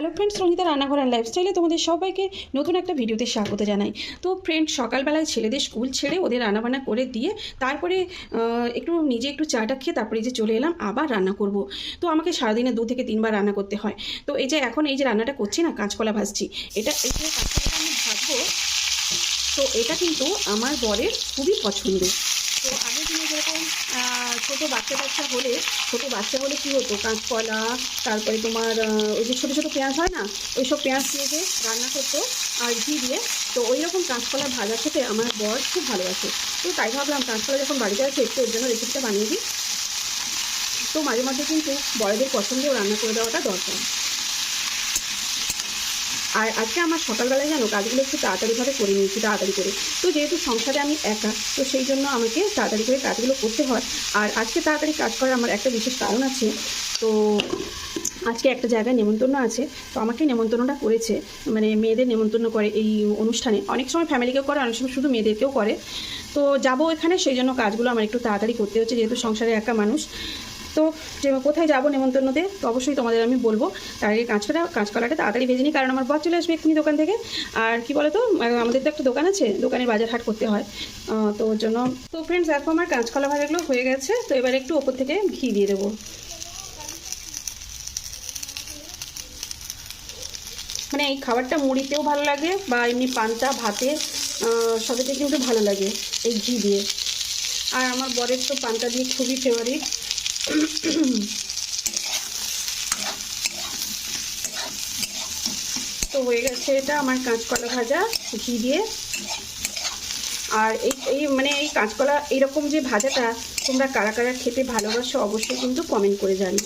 Hello friends Ranjita রান্নাঘর and লাইফস্টাইলে তোমাদের সবাইকে নতুন একটা ভিডিওতে স্বাগত জানাই। তো ফ্রেন্ড সকালবেলায় ছেলেদের স্কুল ছেড়ে ওদের রান্নাবান্না করে দিয়ে তারপরে একটু নিজে একটু চাটা খেয়ে তারপরে যে চলে এলাম, আবার রান্না করব। তো আমাকে সারাদিনে দু থেকে তিনবার রান্না করতে হয়। তো এই যে এখন এই যে রান্নাটা করছি না, কাঁচকলা ভাজছি, এটা এই যে কাঁচকলাটা আমি ভাজবো, তো এটা কিন্তু আমার বরের খুবই পছন্দ তো আগের দিনে যেরকম আহ, ছোটো বাচ্চা বাচ্চা হলে, ছোটো বাচ্চা হলে কী হতো? কাঁচকলা, তারপরে তোমার ওই যে ছোটো ছোটো পেঁয়াজ হয় না? ওই সব পেঁয়াজ দিয়ে যে রান্না করতো আর ঘি দিয়ে। তো ওই রকম কাঁচকলা ভাজা খেতে আমার বর খুব ভালোবাসে। তো তাই ভাবলাম কাঁচকলা যখন বাড়িতে আছে, একটু ওর জন্য রেসিপিটা বানিয়ে দিই। তো মাঝে মাঝে কিন্তু বড়দের পছন্দেও রান্না করে দেওয়াটা দরকার। আর আজকে আমার সকালবেলায় জানো কাজগুলো একটু তাড়াতাড়িভাবে করে নিয়েছি, তাড়াতাড়ি করে। তো যেহেতু সংসারে আমি একা, তো সেই জন্য আমাকে তাড়াতাড়ি করে কাজগুলো করতে হয়। আর আজকে তাড়াতাড়ি কাজ করার আমার একটা বিশেষ কারণ আছে। তো আজকে একটা জায়গায় নেমন্তন্ন আছে। তো আমাকে নেমন্তন্নটা করেছে। মানে মেয়েদের নেমন্তন্ন করে এই অনুষ্ঠানে। অনেক সময় ফ্যামিলিকেও করে, অনেক সময় শুধু মেয়েদেরকেও করে। তো যাব এখানে, সেই জন্য কাজগুলো আমার একটু তাড়াতাড়ি করতে হচ্ছে, যেহেতু সংসারে একা মানুষ। তো যে কোথায় যাব নেমন্তন্নতে, তো অবশ্যই তোমাদের আমি বলব। তার আগে কাঁচকলা কাঁচকলাটা তাড়াতাড়ি ভেজে নিই, কারণ আমার বর চলে আসবে এক্ষুনি দোকান থেকে। আর কি বলো তো আমাদের তো একটা দোকান আছে, দোকানের বাজার হাট করতে হয়। তো ওর জন্য তো ফ্রেন্ডস দেখো আমার কাঁচকলা ভাজাগুলো হয়ে গেছে, তো এবার একটু ওপর থেকে ঘি দিয়ে দেবো। মানে এই খাবারটা মুড়িতেও ভালো লাগে, বা এমনি পান্তা, ভাতে সবেতে কিন্তু ভালো লাগে এই ঘি দিয়ে। আর আমার বরের তো পান্তা দিয়ে খুবই ফেভারিট তো হয়ে গেছে এটা আমার কাঁচকলা ভাজা, ঘি দিয়ে। আর এই এই মানে এই কাঁচকলা, এইরকম যে ভাজাটা তোমরা কারা কারা খেতে ভালোবাসো অবশ্যই কিন্তু কমেন্ট করে জানি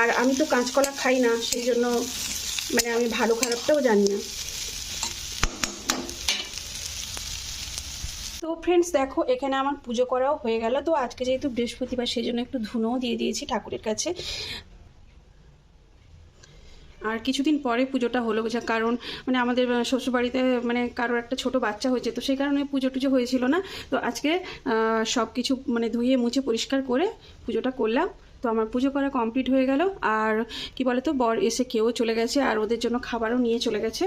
আর আমি তো কাঁচকলা খাই না, সেই জন্য মানে আমি ভালো খারাপটাও জানি না। ফ্রেন্ডস দেখো, এখানে আমার পুজো করাও হয়ে গেল। তো আজকে যেহেতু বৃহস্পতিবার, সেই জন্য একটু ধুনোও দিয়ে দিয়েছি ঠাকুরের কাছে। আর কিছুদিন পরে পুজোটা হলো, যা কারণ মানে আমাদের শ্বশুরবাড়িতে মানে কারোর একটা ছোট বাচ্চা হয়েছে, তো সেই কারণে পুজো টুজো হয়েছিল না। তো আজকে সব কিছু মানে ধুয়ে, মুছে, পরিষ্কার করে পুজোটা করলাম। তো আমার পুজো করা কমপ্লিট হয়ে গেল। আর কি বলে তো বর এসে কেউ চলে গেছে, আর ওদের জন্য খাবারও নিয়ে চলে গেছে।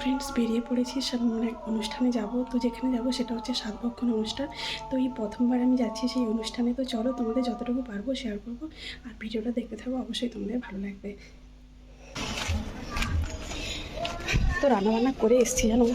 ফ্রেন্ডস বেরিয়ে পড়েছি মানে অনুষ্ঠানে যাব। তো যেখানে যাব সেটা হচ্ছে সাতভক্ষণ অনুষ্ঠান। তো এই প্রথমবার আমি যাচ্ছি সেই অনুষ্ঠানে। তো চলো তোমাদের যতটুকু পারব শেয়ার করব। আর ভিডিওটা দেখতে থাকব অবশ্যই তোমাদের ভালো লাগবে। তো রান্নাবান্না করে এসছি জানো?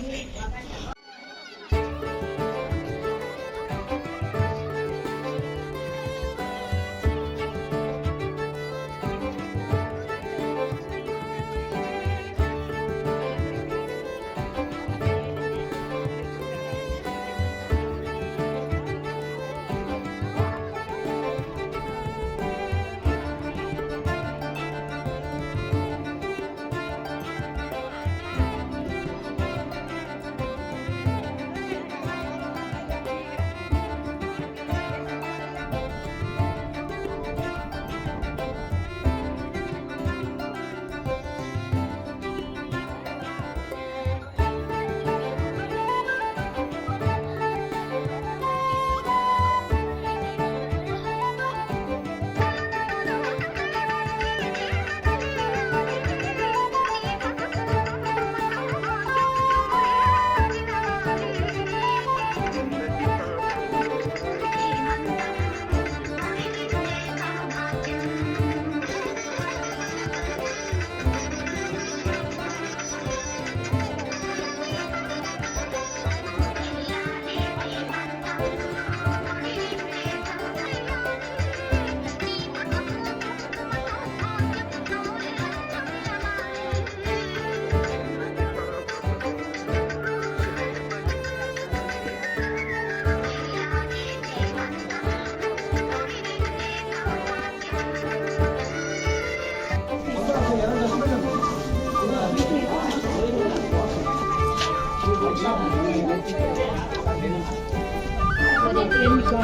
তো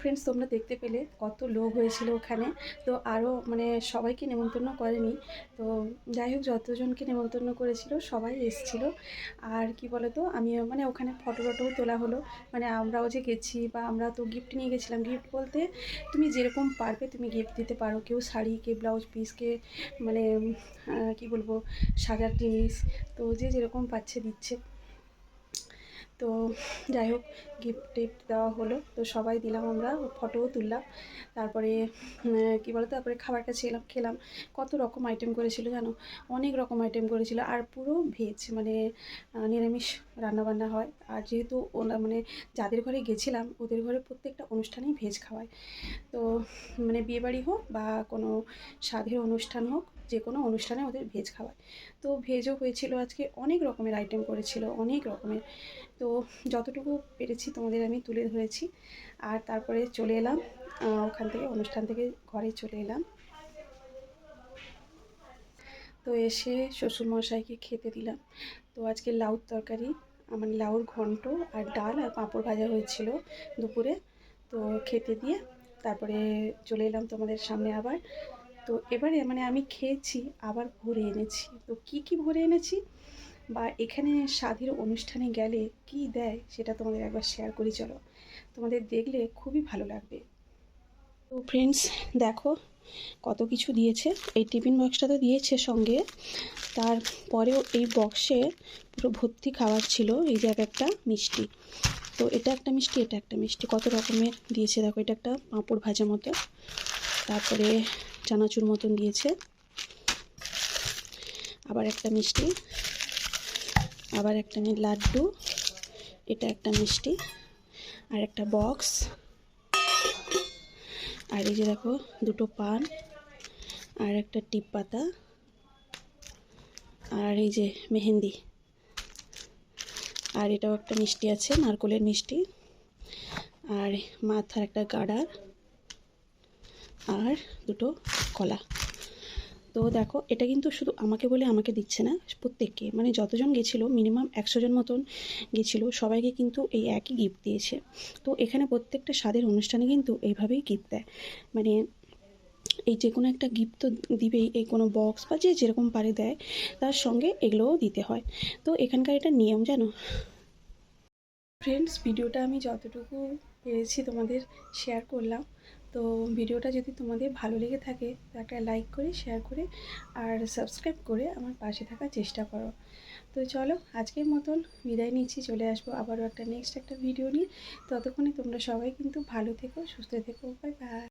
ফ্রেন্ডস তোমরা দেখতে পেলে কত লোক হয়েছিল ওখানে। তো আরও মানে সবাইকে নেমন্তন্ন করেনি। তো যাই হোক, যতজনকে নেমন্তন্ন করেছিল, সবাই এসেছিল। আর কি বলো তো আমি মানে ওখানে ফটো টটোও তোলা হলো। মানে আমরাও যে গেছি বা আমরা তো গিফট নিয়ে গেছিলাম। গিফট বলতে তুমি যেরকম পারবে তুমি গিফট দিতে পারো। কেউ শাড়ি কে ব্লাউজ পিস কে মানে কি বলব, সাজার জিনিস। তো যে যেরকম পাচ্ছে দিচ্ছে। তো যাই হোক গিফট টিফট দেওয়া হলো। তো সবাই দিলাম আমরা ফটোও তুললাম। তারপরে কী বলতো, তারপরে খাবারটা ছিলাম খেলাম। কত রকম আইটেম করেছিল জানো? অনেক রকম আইটেম করেছিল। আর পুরো ভেজ মানে নিরামিষ রান্নাবান্না হয়। আর যেহেতু ওনা মানে যাদের ঘরে গেছিলাম, ওদের ঘরে প্রত্যেকটা অনুষ্ঠানেই ভেজ খাওয়ায়। তো মানে বিয়েবাড়ি হোক বা কোনো স্বাদের অনুষ্ঠান হোক যে কোনো অনুষ্ঠানে ওদের ভেজ খাওয়ায়। তো ভেজও হয়েছিল আজকে, অনেক রকমের আইটেম করেছিল, অনেক রকমের। তো যতটুকু পেরেছি তোমাদের আমি তুলে ধরেছি। আর তারপরে চলে এলাম ওখান থেকে, অনুষ্ঠান থেকে ঘরে চলে এলাম। তো এসে শ্বশুরমশাইকে খেতে দিলাম। তো আজকে লাউর তরকারি আমার লাউর ঘন্ট আর ডাল আর পাঁপড় ভাজা হয়েছিল দুপুরে। তো খেতে দিয়ে তারপরে চলে এলাম তোমাদের সামনে আবার। তো এবারে মানে আমি খেয়েছি, আবার ভরে এনেছি। তো কি কি ভরে এনেছি? বা এখানে স্বাধীর অনুষ্ঠানে গেলে কি দেয় সেটা তোমাদের একবার শেয়ার করি, চলো। তোমাদের দেখলে খুবই ভালো লাগবে। তো ফ্রেন্ডস দেখো কত কিছু দিয়েছে। এই টিফিন বক্সটা তো দিয়েছে সঙ্গে। তারপরেও এই বক্সে পুরো ভর্তি খাবার ছিল। এই যে এক একটা মিষ্টি। তো এটা একটা মিষ্টি, এটা একটা মিষ্টি। কত রকমের দিয়েছে? দেখো, এটা একটা পাঁপড় ভাজা মতো। তারপরে চানাচুর মতন দিয়েছে। আবার একটা মিষ্টি, আবার একটা লাড্ডু, এটা একটা মিষ্টি, আর একটা বক্স। আর এই যে দেখো, দুটো পান, আর একটা টিপ পাতা, আর এই যে মেহেন্দি। আর এটাও একটা মিষ্টি আছে, নারকলের মিষ্টি। আর মাথার একটা গাডার। আর দুটো কলা। তো দেখো, এটা কিন্তু শুধু আমাকে বলে আমাকে দিচ্ছে না, প্রত্যেককে। মানে যতজন গেছিল মিনিমাম একশো জন মতন গেছিল, সবাইকে কিন্তু এই একই গিফট দিয়েছে। তো এখানে প্রত্যেকটা স্বাদের অনুষ্ঠানে কিন্তু এইভাবেই গিফট দেয়। মানে এই যে কোনো একটা গিফট তো দিবেই, এই কোনো বক্স বা যে যেরকম পারে দেয়, তার সঙ্গে এগুলোও দিতে হয়। তো এখানকার এটা নিয়ম জানো? ফ্রেন্ডস ভিডিওটা আমি যতটুকু পেরেছি তোমাদের শেয়ার করলাম। তো ভিডিওটা যদি তোমাদের ভালো লেগে থাকে তো একটা লাইক করে শেয়ার করে আর সাবস্ক্রাইব করে আমার পাশে থাকার চেষ্টা করো। তো চলো আজকের মতন বিদায় নিচ্ছি, চলে আসব আবারও একটা নেক্সট একটা ভিডিও নিয়ে। ততক্ষণে তোমরা সবাই কিন্তু ভালো থেকো, সুস্থ থেকো বাই বাই